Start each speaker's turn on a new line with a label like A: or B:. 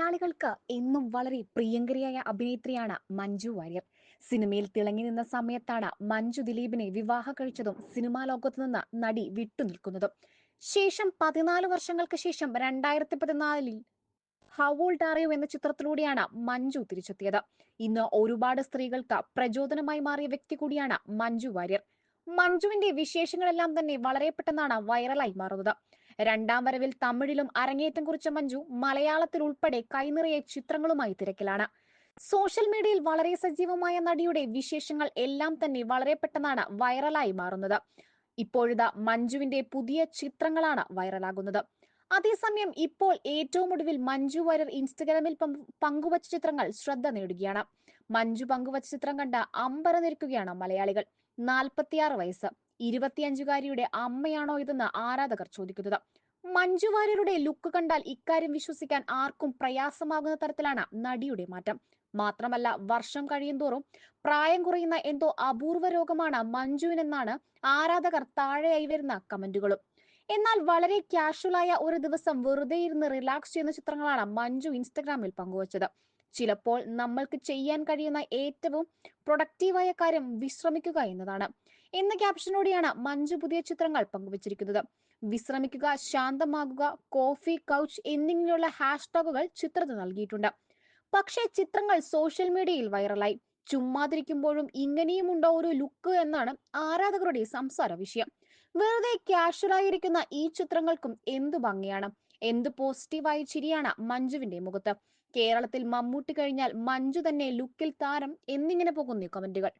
A: മലയാളികൾക്ക് എന്നും വളരെ പ്രിയങ്കരിയായ അഭിനേത്രിയാണ് മഞ്ജു വാര്യർ. സിനിമയിൽ തിളങ്ങി നിന്ന സമയത്താണ് മഞ്ജു ദിലീപിനെ വിവാഹം കഴിച്ചതും സിനിമാ ലോകത്തു നിന്ന് നടി വിട്ടുനിൽക്കുന്നതും ശേഷം പതിനാല് വർഷങ്ങൾക്ക് ശേഷം രണ്ടായിരത്തി പതിനാലിൽ ഹവോൾഡ് ആറിയോ എന്ന ചിത്രത്തിലൂടെയാണ് മഞ്ജു തിരിച്ചെത്തിയത്. ഇന്ന് ഒരുപാട് സ്ത്രീകൾക്ക് പ്രചോദനമായി മാറിയ വ്യക്തി കൂടിയാണ് മഞ്ജു വാര്യർ. മഞ്ജുവിന്റെ വിശേഷങ്ങളെല്ലാം തന്നെ വളരെ പെട്ടെന്നാണ് വൈറലായി മാറുന്നത്. രണ്ടാം വരവിൽ തമിഴിലും അരങ്ങേറ്റം കുറിച്ച മഞ്ജു മലയാളത്തിൽ ഉൾപ്പെടെ കൈനിറയെ ചിത്രങ്ങളുമായി തിരക്കിലാണ്. സോഷ്യൽ മീഡിയയിൽ വളരെ സജീവമായ നടിയുടെ വിശേഷങ്ങൾ എല്ലാം തന്നെ വളരെ പെട്ടെന്നാണ് വൈറലായി മാറുന്നത്. ഇപ്പോഴിതാ മഞ്ജുവിന്റെ പുതിയ ചിത്രങ്ങളാണ് വൈറലാകുന്നത്. അതേസമയം ഇപ്പോൾ ഏറ്റവും ഒടുവിൽ മഞ്ജു വാര്യർ ഇൻസ്റ്റഗ്രാമിൽ പങ്ക് പങ്കുവച്ച ചിത്രങ്ങൾ ശ്രദ്ധ നേടുകയാണ്. മഞ്ജു പങ്കുവച്ച ചിത്രം കണ്ട അമ്പര നിൽക്കുകയാണ് മലയാളികൾ. നാൽപ്പത്തിയാറ് വയസ്സ്. ഇരുപത്തിയഞ്ചുകാരിയുടെ അമ്മയാണോ ഇതെന്ന് ആരാധകർ ചോദിക്കുന്നത്? മഞ്ജു വാര്യരുടെ ലുക്ക് കണ്ടാൽ ഇക്കാര്യം വിശ്വസിക്കാൻ ആർക്കും പ്രയാസമാകുന്ന തരത്തിലാണ് നടിയുടെ മാറ്റം. മാത്രമല്ല വർഷം കഴിയുന്തോറും പ്രായം കുറയുന്ന എന്തോ അപൂർവ രോഗമാണ് മഞ്ജുവിനെന്നാണ് ആരാധകർ താഴെയായി വരുന്ന കമന്റുകളും. എന്നാൽ വളരെ കാഷ്വലായ ഒരു ദിവസം വെറുതെ ഇരുന്ന് റിലാക്സ് ചെയ്യുന്ന ചിത്രങ്ങളാണ് മഞ്ജു ഇൻസ്റ്റഗ്രാമിൽ പങ്കുവച്ചത്. ചിലപ്പോൾ നമ്മൾക്ക് ചെയ്യാൻ കഴിയുന്ന ഏറ്റവും പ്രൊഡക്റ്റീവായ കാര്യം വിശ്രമിക്കുക എന്നതാണ്. എന്ന ക്യാപ്ഷനോടെയാണ് മഞ്ജു പുതിയ ചിത്രങ്ങൾ പങ്കുവച്ചിരിക്കുന്നത്. വിശ്രമിക്കുക ശാന്തമാകുക കോഫി കൗച്ച് എന്നിങ്ങനെയുള്ള ഹാഷ്ടാഗുകൾ ചിത്രത്തിൽ നൽകിയിട്ടുണ്ട്. പക്ഷേ ചിത്രങ്ങൾ സോഷ്യൽ മീഡിയയിൽ വൈറലായി ചുമ്മാതിരിക്കുമ്പോഴും ഇങ്ങനെയുമുണ്ടോ ഒരു ലുക്ക് എന്നാണ് ആരാധകരുടെ സംസാര വിഷയം. വെറുതെ ക്യാഷ്വലായിരിക്കുന്ന ഈ ചിത്രങ്ങൾക്കും എന്തു ഭംഗിയാണ്? എന്ത് പോസിറ്റീവായ ചിരിയാണ് മഞ്ജുവിന്റെ മുഖത്ത്? കേരളത്തിൽ മമ്മൂട്ടി കഴിഞ്ഞാൽ മഞ്ജു തന്നെ ലുക്കിൽ താരം എന്നിങ്ങനെ പോകുന്നു കമന്റുകൾ